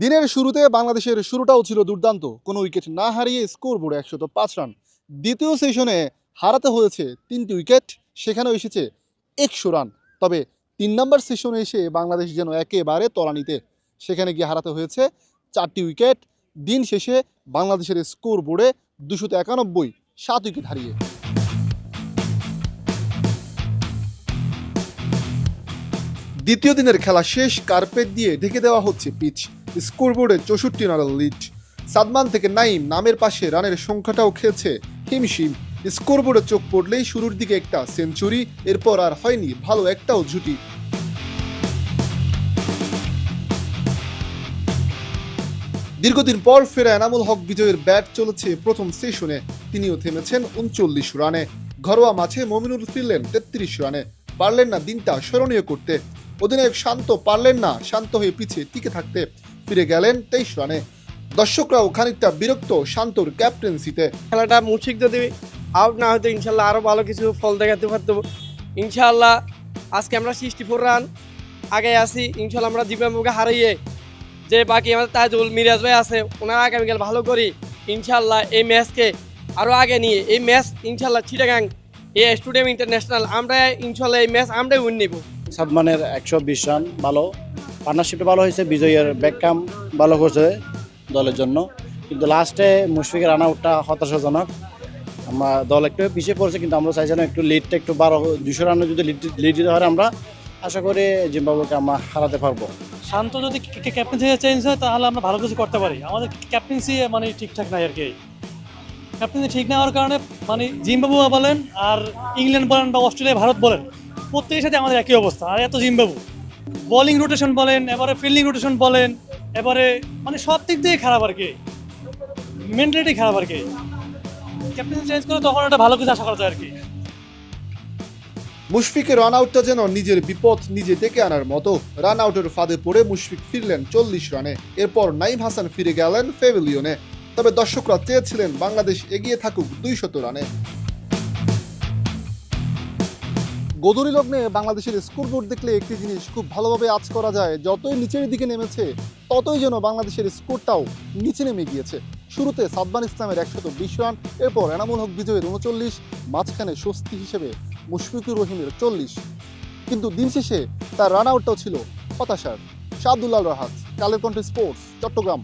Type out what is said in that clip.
দিনের শুরুতে বাংলাদেশের শুরুটাও ছিল দুর্দান্ত। কোনো উইকেট না হারিয়ে স্কোর বোর্ডে একশত পাঁচ রান। দ্বিতীয় সেশনে হারাতে হয়েছে তিনটি উইকেট, সেখানেও এসেছে একশো রান। তবে তিন নম্বর সেশনে এসে বাংলাদেশ যেন একেবারে তলানিতে। সেখানে গিয়ে হারাতে হয়েছে চারটি উইকেট। দিন শেষে বাংলাদেশের স্কোর বোর্ডে দুশোতে একানব্বই, সাত উইকেট হারিয়ে। দ্বিতীয় দিনের খেলা শেষ, কার্পেট দিয়ে ঢেকে দেওয়া হচ্ছে পিচ। স্কোরবোর্ডে চৌষট্টি রানের লিড। সাদমান থেকে নাইম নামের পাশে রানের সংখ্যাটাও খেয়েছে হিমশিম। স্কোরবোর্ডে চোখ পড়লেই শুরুর দিকে একটা সেঞ্চুরি, এরপর আর হয়নি ভালো একটাও জুটি দীর্ঘদিন পর ফেরা এনামুল হক বিজয়ের ব্যাট চলেছে প্রথম সেশনে। তিনিও থেমেছেন উনচল্লিশ রানে। ঘরোয়া মাঠে মমিনুল ফিরলেন তেত্রিশ রানে। পারলেন না দিনটা স্মরণীয় করতে। অধিনায়ক শান্ত পারলেন না, শান্ত হয়ে পিছিয়ে টিকে থাকতে। ফিরে গেলেন তেইশ রানে। দর্শকরাও খানিকটা বিরক্ত শান্তর ক্যাপ্টেন্সিতে খেলাটা মুশিক যদি আউট না হতো ইনশাল্লাহ আরও ভালো কিছু ফল দেখাতে পারতো। ইনশাল্লাহ আজকে আমরা সিক্সটি ফোর রান আগে আছি। ইনশাল্লাহ আমরা দিব্যাঙ্গকে হারিয়ে যে বাকি আমাদের তাজুল মিরাজ ভাই আছে ওনার আগামীকাল ভালো করি। ইনশাল্লাহ এই ম্যাচকে আরও আগে নিয়ে এই ম্যাচ ইনশাল্লাহ চিটাগাং এ স্টুডিয়াম ইন্টারন্যাশনাল আমরা ইনশাল্লাহ এই ম্যাচ আমরাই উইন নিব। সাদমানের একশো বিশ রান ভালো। পার্টনারশিপটা ভালো হয়েছে, বিজয়ের ব্যাককাম ভালো করছে দলের জন্য। কিন্তু লাস্টে মুশফিকের রান আউটটা হতাশাজনক। আমরা দল একটু পিছিয়ে পড়ছে, কিন্তু আমরা চাইছিলাম একটু লিডটা একটু বারো দুশো রানে যদি লিড দিতে পারে আমরা, আশা করি জিম্বাবুকে আমরা হারাতে পারব। শান্ত যদি ক্যাপ্টেন্সি চেঞ্জ হয়, তাহলে আমরা ভালো কিছু করতে পারি। আমাদের ক্যাপ্টেন্সি মানে ঠিকঠাক নাই আর কি। ক্যাপ্টেন্সি ঠিক না হওয়ার কারণে মানে জিম্বাবু বলেন আর ইংল্যান্ড বলেন বা অস্ট্রেলিয়া, ভারত বলেন, প্রত্যেকের সাথে আমাদের একই অবস্থা। আর এত জিম্বাবু। বোলিং রোটেশন বলেন, এবারে ফিল্ডিং রোটেশন বলেন, এবারে মানে সব দিক দিয়ে খারাপ আর কি। মেন্টালিটি খারাপ আর কি। ক্যাপ্টেন্সি চেঞ্জ করে তখন একটা ভালো কিছু আশা করা যায় আর কি। মুশফিকের রান আউটটা যেন নিজের বিপদ নিজে ডেকে আনার মতো রান আউটের ফাঁদে পড়ে মুশফিক ফিরলেন চল্লিশ রানে এরপর নাইম হাসান ফিরে গেলেন ফেভিলিয়নে তবে দর্শকরা চেয়েছিলেন বাংলাদেশ এগিয়ে থাকুক দুই দুইশত রানে গোদরি লগ্নে বাংলাদেশের স্কোরবোর্ড দেখলে একটি জিনিস খুব ভালোভাবে আজ করা যায়, যতই নিচের দিকে নেমেছে, ততই যেন বাংলাদেশের স্কোরটাও নিচে নেমে গিয়েছে। শুরুতে সাদমান ইসলামের একশত বিশ রান, এরপর এনামুল হক বিজয়ের উনচল্লিশ, মাঝখানে স্বস্তি হিসেবে মুশফিকুর রহিমের চল্লিশ। কিন্তু দিন শেষে তার রান আউটটাও ছিল হতাশার। শাহাদুল্লাহ রাহাত, কালের কণ্ঠে স্পোর্টস চট্টগ্রাম।